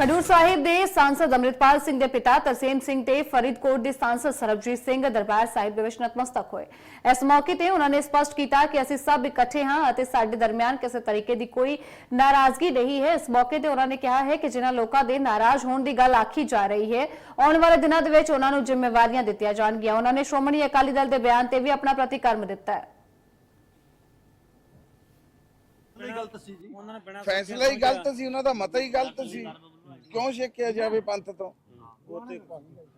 ਖਡੂਰ ਸਾਹਿਬ ਦੇ ਸਾਂਸਦ ਅੰਮ੍ਰਿਤਪਾਲ ਸਿੰਘ ਦੇ ਪਿਤਾ ਤਰਸੇਮ ਸਿੰਘ ਤੇ ਫਰੀਦਕੋਟ ਦੇ ਸਾਂਸਦ ਸਰਬਜੀਤ ਸਿੰਘ ਦਰਬਾਰ ਸਾਹਿਬ ਦੇ ਵਿੱਚ ਨਤਮਸਤਕ ਹੋਏ। ਇਸ ਮੌਕੇ ਤੇ ਉਹਨਾਂ ਨੇ ਸਪਸ਼ਟ ਕੀਤਾ ਕਿ ਅਸੀਂ ਸਭ ਇਕੱਠੇ ਹਾਂ ਅਤੇ ਸਾਡੇ ਦਰਮਿਆਨ ਕਿਸੇ ਤਰੀਕੇ ਦੀ ਕੋਈ ਨਾਰਾਜ਼ਗੀ ਨਹੀਂ ਹੈ। ਇਸ ਮੌਕੇ ਤੇ ਉਹਨਾਂ ਨੇ ਕਿਹਾ ਹੈ ਕਿ ਜਿਨ੍ਹਾਂ ਲੋਕਾਂ ਦੇ ਨਾਰਾਜ਼ ਹੋਣ ਦੀ ਗੱਲ ਆਖੀ ਜਾ ਰਹੀ ਹੈ ਆਉਣ ਵਾਲੇ ਦਿਨਾਂ ਦੇ ਵਿੱਚ ਉਹਨਾਂ ਨੂੰ ਜ਼ਿੰਮੇਵਾਰੀਆਂ ਦਿੱਤੀਆਂ ਜਾਣਗੀਆਂ। ਉਹਨਾਂ ਨੇ ਸ਼੍ਰੋਮਣੀ ਅਕਾਲੀ ਦਲ ਦੇ ਬਿਆਨ ਤੇ ਵੀ ਆਪਣਾ ਪ੍ਰਤੀਕਰਮ ਦਿੱਤਾ ਹੈ। ਉਹਨਾਂ ਨੇ ਬਿਨਾਂ ਫੈਸਲਾ ਹੀ ਗਲਤ ਸੀ ਉਹਨਾਂ ਦਾ ਮਤਾ ਹੀ ਗਲਤ ਸੀ। ਕਿਉਂ ਛੇਕਿਆ ਜਾਵੇ ਪੰਥ ਤੋਂ?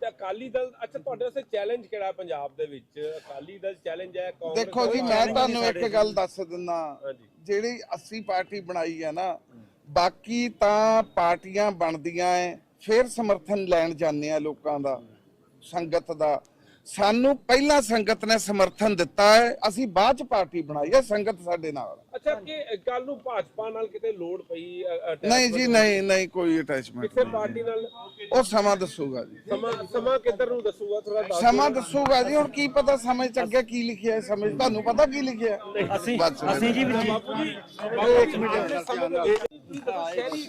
ਤੇ ਅਕਾਲੀ ਦਲ ਅੱਛਾ ਤੁਹਾਡੇ ਵਾਸਤੇ ਚੈਲੰਜ ਕਿਹੜਾ ਹੈ ਪੰਜਾਬ ਦੇ ਵਿੱਚ? ਅਕਾਲੀ ਦਲ ਚੈਲੰਜ ਹੈ ਕਾਂਗਰਸ ਦੇਖੋ ਜੀ ਮੈਂ ਤੁਹਾਨੂੰ ਇੱਕ ਗੱਲ ਦੱਸ ਦਿੰਦਾ। ਹਾਂਜੀ। ਜਿਹੜੀ 80 ਪਾਰਟੀ ਬਣਾਈ ਹੈ ਨਾ ਬਾਕੀ ਤਾਂ ਪਾਰਟੀਆਂ ਬਣਦੀਆਂ ਐ ਫਿਰ ਸਮਰਥਨ ਲੈਣ ਜਾਂਦੇ ਆ ਲੋਕਾਂ ਦਾ ਸੰਗਤ ਦਾ। ਸਾਨੂੰ ਪਹਿਲਾਂ ਸੰਗਤ ਨੇ ਸਮਰਥਨ ਦਿੱਤਾ ਹੈ। ਅਸੀਂ ਬਾਅਦ ਚ ਪਾਰਟੀ ਬਣਾਈ ਹੈ। ਸੰਗਤ ਸਾਡੇ ਨਾਲ ਅੱਛਾ ਕਿ ਕੱਲ ਨੂੰ ਭਾਜਪਾ ਨਾਲ ਕਿਤੇ ਲੋੜ ਪਈ ਨਹੀਂ ਜੀ ਨਹੀਂ ਨਹੀਂ ਕੋਈ ਅਟੈਚਮੈਂਟ ਕਿਸੇ ਪਾਰਟੀ ਨਾਲ? ਉਹ ਸਮਾਂ ਦੱਸੂਗਾ ਜੀ। ਸਮਾਂ ਸਮਾਂ ਕਿੱਧਰ ਨੂੰ ਦੱਸੂਗਾ? ਥੋੜਾ ਦੱਸ ਸਮਾਂ ਦੱਸੂਗਾ ਜੀ। ਹੁਣ ਕੀ ਪਤਾ ਸਮਝ ਚ ਅੱਗੇ ਕੀ ਲਿਖਿਆ ਹੈ ਸਮਝ ਤੁਹਾਨੂੰ ਪਤਾ ਕੀ ਲਿਖਿਆ? ਅਸੀਂ ਅਸੀਂ ਜੀ ਵੀ ਜੀ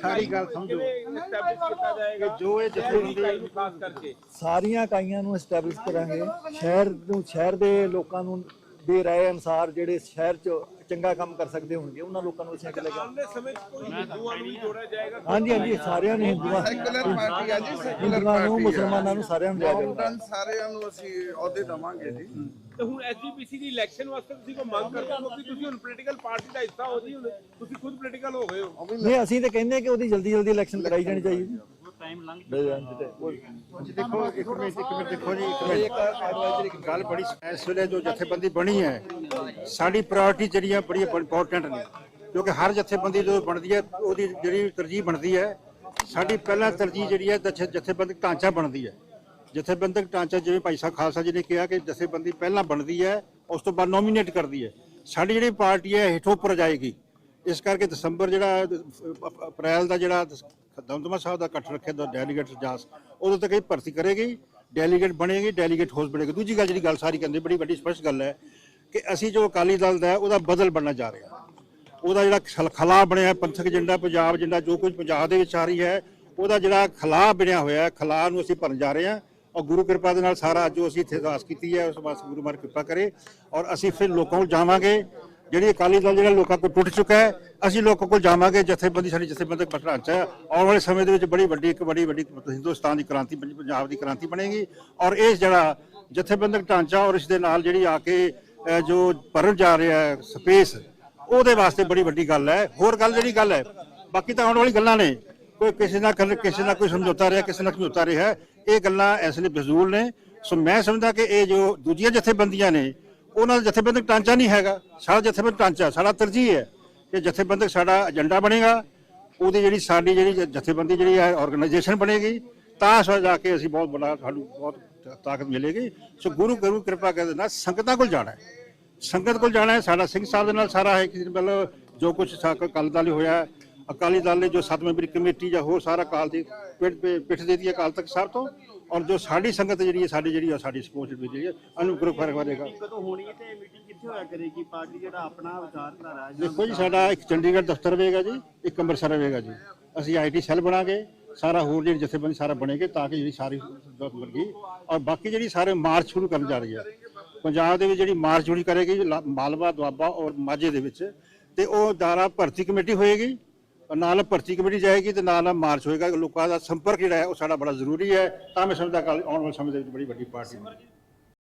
ਸਾਰੀ ਗੱਲ ਸਮਝੋ। ਐਸਟੈਬਲਿਸ਼ ਕੀਤਾ ਜਾਏਗਾ? ਜੋ ਇਹ ਜਥੇਬੰਦੀ ਨੂੰ ਖਾਸ ਕਰਕੇ। ਸਾਰੀਆਂ ਇਕਾਈਆਂ ਨੂੰ ਐਸਟੈਬਲਿਸ਼ ਕਰਾਂਗੇ। ਸ਼ਹਿਰ ਨੂੰ ਸ਼ਹਿਰ ਦੇ ਲੋਕਾਂ ਨੂੰ ਦੇ ਰਾਏ ਅਨੁਸਾਰ ਜਿਹੜੇ ਸ਼ਹਿਰ 'ਚ ਚੰਗਾ ਕੰਮ ਕਰ ਸਕਦੇ ਹੋਣਗੇ ਉਹਨਾਂ ਲੋਕਾਂ ਨੂੰ ਅਸੀਂ ਅੱਗੇ ਲੈ ਕੇ ਆਉਣ ਸਮੇਂ 'ਚ ਕੋਈ ਹਿੰਦੂਆਂ ਨੂੰ ਵੀ ਜੋੜਿਆ ਜਾਏਗਾ। ਹਾਂਜੀ ਹਾਂਜੀ ਸਾਰਿਆਂ ਨੂੰ ਹਿੰਦੂਆਂ ਸੈਕੂਲਰ ਪਾਰਟੀ ਆ ਜੀ ਸੈਕੂਲਰ ਹਿੰਦੂਆਂ ਨੂੰ ਪਾਰਟੀ ਮੁਸਲਮਾਨਾਂ ਨੂੰ ਸਾਰਿਆਂ ਨੂੰ ਲਿਆ ਕੇ ਮਾਊਂਟਨ ਸਾਰਿਆਂ ਨੂੰ ਅਸੀਂ ਅਹੁਦੇ ਦਵਾਂਗੇ ਜੀ। ਤੇ ਹੁਣ ਐਸਜੀਪੀਸੀ ਦੀ ਇਲੈਕਸ਼ਨ ਵਾਸਤੇ ਤੁਸੀਂ ਕੋਈ ਮੰਗ ਕਰਦੇ ਹੋ ਕਿ ਤੁਸੀਂ ਹੁਣ ਪੋਲੀਟੀਕਲ ਪਾਰਟੀ ਦਾ ਹਿੱਸਾ ਹੋ ਜੀ ਹੁਣ ਤੁਸੀਂ ਖੁਦ ਪੋਲੀਟੀਕਲ ਹੋ ਗਏ ਹੋ? ਨਹੀਂ ਅਸੀਂ ਤਾਂ ਕਹਿੰਦੇ ਕਿ ਉਹਦੀ ਜਲਦੀ ਜਲਦੀ ਇਲੈਕਸ਼ਨ ਕਰਾਈ ਜਾਣੀ ਚਾਹੀਦੀ। ਟਾਈਮ ਲੰਘ ਉਹ ਦੇਖੋ ਇੱਕ ਮਿੰਟ ਇੱਕ ਮਿੰਟ ਦੇਖੋ ਜੀ ਇੱਕ ਮਿੰਟ। ਇੱਕ ਗੱਲ ਬੜੀ ਇਸ ਵੇਲੇ ਜੋ ਜਥੇਬੰਦੀ ਬਣੀ ਹੈ ਸਾਡੀ ਪ੍ਰਾਇੋਰਟੀ ਜਿਹੜੀਆਂ ਬੜੀ ਇੰਪੋਰਟੈਂਟ ਨੇ। ਕਿਉਂਕਿ ਹਰ ਜਥੇਬੰਦੀ ਜਦੋਂ ਬਣਦੀ ਹੈ ਉਹਦੀ ਜਿਹੜੀ ਤਰਜੀਹ ਬਣਦੀ ਹੈ ਸਾਡੀ ਪਹਿਲਾਂ ਤਰਜੀਹ ਜਿਹੜੀ ਹੈ ਜਥੇ- ਜਥੇਬੰਦਕ ਢਾਂਚਾ ਬਣਦੀ ਹੈ। ਜਥੇਬੰਦਕ ਢਾਂਚਾ ਜਿਵੇਂ ਭਾਈ ਸਾਹਿਬ ਖਾਲਸਾ ਜੀ ਨੇ ਕਿਹਾ ਕਿ ਜਥੇਬੰਦੀ ਪਹਿਲਾਂ ਬਣਦੀ ਹੈ ਉਸ ਤੋਂ ਬਾਅਦ ਨੋਮੀਨੇਟ ਕਰਦੀ ਹੈ। ਸਾਡੀ ਜਿਹੜੀ ਪਾਰਟੀ ਹੈ ਹੇਠੋਂ ਉੱਪਰ ਜਾਏਗੀ। ਇਸ ਕਰਕੇ ਦਸੰਬਰ ਜਿਹੜਾ ਅਪ੍ਰੈਲ ਦਾ ਜਿਹੜਾ ਦਮਦਮਾ ਸਾਹਿਬ ਦਾ ਇਕੱਠ ਰੱਖਿਆ ਦਾ ਡੈਲੀਗੇਟ ਇਜਲਾਸ ਉਦੋਂ ਤੱਕ ਇਹ ਭਰਤੀ ਕਰੇਗੀ ਡੈਲੀਗੇਟ ਬਣੇਗੀ ਡੈਲੀਗੇਟ ਹਾਊਸ ਬਣੇਗਾ। ਦੂਜੀ ਗੱਲ ਜਿਹੜੀ ਗੱਲ ਸਾਰੀ ਕਹਿੰਦੇ, ਬੜੀ ਵੱਡੀ ਸਪਸ਼ਟ ਗੱਲ ਹੈ ਕਿ ਅਸੀਂ ਜੋ ਅਕਾਲੀ ਦਲ ਦਾ ਉਹਦਾ ਬਦਲ ਬਣਨਾ ਜਾ ਰਿਹਾ। ਉਹਦਾ ਜਿਹੜਾ ਖਲ- ਖਲਾ ਬਣਿਆ ਪੰਥਕ ਏਜੰਡਾ, ਪੰਜਾਬ ਏਜੰਡਾ, ਜੋ ਕੁਝ ਪੰਜਾਬ ਦੇ ਵਿੱਚ ਆ ਰਹੀ ਹੈ, ਉਹਦਾ ਜਿਹੜਾ ਖਲਾ ਬਣਿਆ ਹੋਇਆ ਹੈ, ਖਲਾ ਨੂੰ ਅਸੀਂ ਭਰਨ ਜਾ ਰਹੇ ਹਾਂ। ਔਰ ਗੁਰੂ ਕਿਰਪਾ ਦੇ ਨਾਲ ਸਾਰਾ ਜੋ ਅਸੀਂ ਇੱਥੇ ਅਰਦਾਸ ਕੀਤੀ ਹੈ, ਉਸ ਵਾਸਤੇ ਗੁਰੂ ਮਾਰ ਕਿਰਪਾ ਕਰੇ। ਔਰ ਅਸੀਂ ਫਿਰ ਲੋਕਾਂ ਨੂੰ ਜਾਵਾਂਗੇ। ਜਿਹੜੀ ਅਕਾਲੀ ਦਲ ਜਿਹੜਾ ਲੋਕਾਂ ਕੋਲ ਟੁੱਟ ਚੁੱਕਾ ਹੈ, ਅਸੀਂ ਲੋਕਾਂ ਕੋਲ ਜਾਵਾਂਗੇ, ਜਥੇਬੰਦੀ, ਸਾਡੀ ਜਥੇਬੰਦੀ ਢਾਂਚਾ ਹੈ। ਆਉਣ ਵਾਲੇ ਸਮੇਂ ਦੇ ਵਿੱਚ ਬੜੀ ਵੱਡੀ, ਇੱਕ ਬੜੀ ਵੱਡੀ ਹਿੰਦੁਸਤਾਨ ਦੀ ਕ੍ਰਾਂਤੀ ਪੰਜ- ਪੰਜਾਬ ਦੀ ਕ੍ਰਾਂਤੀ ਬਣੇਗੀ ਔਰ ਇਹ ਜਿਹੜਾ ਜਥੇਬੰਦਕ ਢਾਂਚਾ ਔਰ ਇਸ ਦੇ ਨਾਲ ਜਿਹੜੀ ਆ ਕੇ ਜੋ ਭਰਨ ਜਾ ਰਿਹਾ ਹੈ ਸਪੇਸ, ਉਹਦੇ ਵਾਸਤੇ ਬੜੀ ਵੱਡੀ ਗੱਲ ਹੈ। ਹੋਰ ਗੱਲ ਜਿਹੜੀ ਗੱਲ ਹੈ, ਬਾਕੀ ਤਾਂ ਆਉਣ ਵਾਲੀ ਗੱਲਾਂ ਨੇ। ਕੋਈ ਕਿਸੇ ਨਾਲ ਕਿਸੇ ਨਾਲ ਕੋਈ ਸਮਝੌਤਾ ਰਿਹਾ, ਕਿਸੇ ਨਾਲ ਸਮਝੌਤਾ ਰਿਹਾ, ਇਹ ਗੱਲਾਂ ਇਸ ਲਈ ਫਜ਼ੂਲ ਨੇ। ਸੋ ਮੈਂ ਸਮਝਦਾ ਕਿ ਇਹ ਜੋ ਦੂਜੀਆਂ ਜਥੇਬੰਦੀਆਂ ਨੇ ਉਹਨਾਂ ਦਾ ਜਥੇਬੰਦਕ ਢਾਂਚਾ ਨਹੀਂ ਹੈਗਾ। ਸਾਡਾ ਜਥੇਬੰਦਕ ਢਾਂਚਾ, ਸਾਡਾ ਤਰਜੀਹ ਹੈ ਕਿ ਜਥੇਬੰਦਕ ਸਾਡਾ ਏਜੰਡਾ ਬਣੇਗਾ, ਉਹਦੀ ਜਿਹੜੀ ਸਾਡੀ ਜਿਹੜੀ ਜਥੇਬੰਦੀ ਜਿਹੜੀ ਹੈ ਆਰਗੇਨਾਈਜੇਸ਼ਨ ਬਣੇਗੀ, ਤਾਂ ਸੋ, ਜਾ ਕੇ ਅਸੀਂ ਬਹੁਤ ਬੜਾ ਸਾਨੂੰ ਬਹੁਤ ਤਾਕਤ ਮਿਲੇਗੀ। ਸੋ ਗੁਰੂ ਗੁਰੂ ਕਿਰਪਾ ਕਰਦੇ ਨਾਲ ਸੰਗਤਾਂ ਕੋਲ ਜਾਣਾ ਹੈ। ਸੰਗਤ ਕੋਲ ਜਾਣਾ ਹੈ, ਸਾਡਾ ਸਿੰਘ ਸਾਹਿਬ ਦੇ ਨਾਲ ਸਾਰਾ ਹੈ। ਕਿ ਮਤਲਬ ਜੋ ਕੁਝ ਅਕਾਲੀ ਦਲ ਹੋਇਆ, ਅਕਾਲੀ ਦਲ ਨੇ ਜੋ ਸੱਤ ਮੈਂਬਰੀ ਕਮੇਟੀ ਜਾਂ ਹੋਰ ਸਾਰਾ ਕਾਲ ਦੀ ਪਿੱਠ ਪਿੱਠ ਦੇ ਦੀ ਅਕਾਲ ਤਖਤ ਸਾਹਿਬ ਤੋਂ। ਔਰ ਜੋ ਸਾਡੀ ਸੰਗਤ ਜਿਹੜੀ ਹੈ ਸਾਡੀ ਜਿਹੜੀ ਹੈ ਸਾਡੀ ਸਪੋਰਟ ਜਿਹੜੀ ਹੈ ਅਨੁਗ੍ਰਹ ਕਰੇਗਾ ਕਦੋਂ ਹੋਣੀ ਹੈ ਤੇ ਮੀਟਿੰਗ ਕਿੱਥੇ ਹੋਇਆ ਕਰੇਗੀ? ਪਾਰਟੀ ਜਿਹੜਾ ਆਪਣਾ ਵਿਚਾਰਧਾਰਾ ਦੇਖੋ ਜੀ ਸਾਡਾ ਇੱਕ ਚੰਡੀਗੜ੍ਹ ਦਫ਼ਤਰ ਹੋਵੇਗਾ ਜੀ ਇੱਕ ਅੰਮ੍ਰਿਤਸਰ ਹੋਵੇਗਾ ਜੀ। ਅਸੀਂ ਆਈਟੀ ਸੈੱਲ ਬਣਾਗੇ ਸਾਰਾ ਹੋਰ ਜਿਹੜੀ ਜਥੇਬੰਦੀ ਸਾਰਾ ਬਣੇਗੇ ਤਾਂ ਕਿ ਜਿਹੜੀ ਸਾਰੀ ਬਣ ਗਈ ਔਰ ਬਾਕੀ ਜਿਹੜੀ ਸਾਰੇ ਮਾਰਚ ਸ਼ੁਰੂ ਕਰਨ ਜਾ ਰਹੀ ਹੈ। ਪੰਜਾਬ ਦੇ ਵਿੱਚ ਜਿਹੜੀ ਮਾਰਚ ਸ਼ੁਰੂ ਕਰੇਗੀ ਮਾਲਵਾ ਦੁਆਬਾ ਔਰ ਮਾਝੇ ਦੇ ਵਿੱਚ। ਤੇ ਉਹ ਦਾਰਾ ਭਰਤੀ ਕਮੇਟੀ ਹੋਏਗੀ। ਔਰ ਨਾਲ ਭਰਤੀ ਕਮੇਟੀ ਜਾਏਗੀ ਤੇ ਨਾਲ ਮਾਰਚ ਹੋਏਗਾ। ਲੋਕਾਂ ਦਾ ਸੰਪਰਕ ਜਿਹੜਾ ਹੈ, ਉਹ ਸਾਡਾ ਬੜਾ ਜ਼ਰੂਰੀ ਹੈ। ਤਾਂ ਮੈਂ ਸਮਝਦਾ ਕਿ ਆਉਣ ਵਾਲੇ ਸਮੇਂ ਦੇ ਵਿੱਚ ਬੜੀ ਵੱਡੀ ਪਾਰਟੀ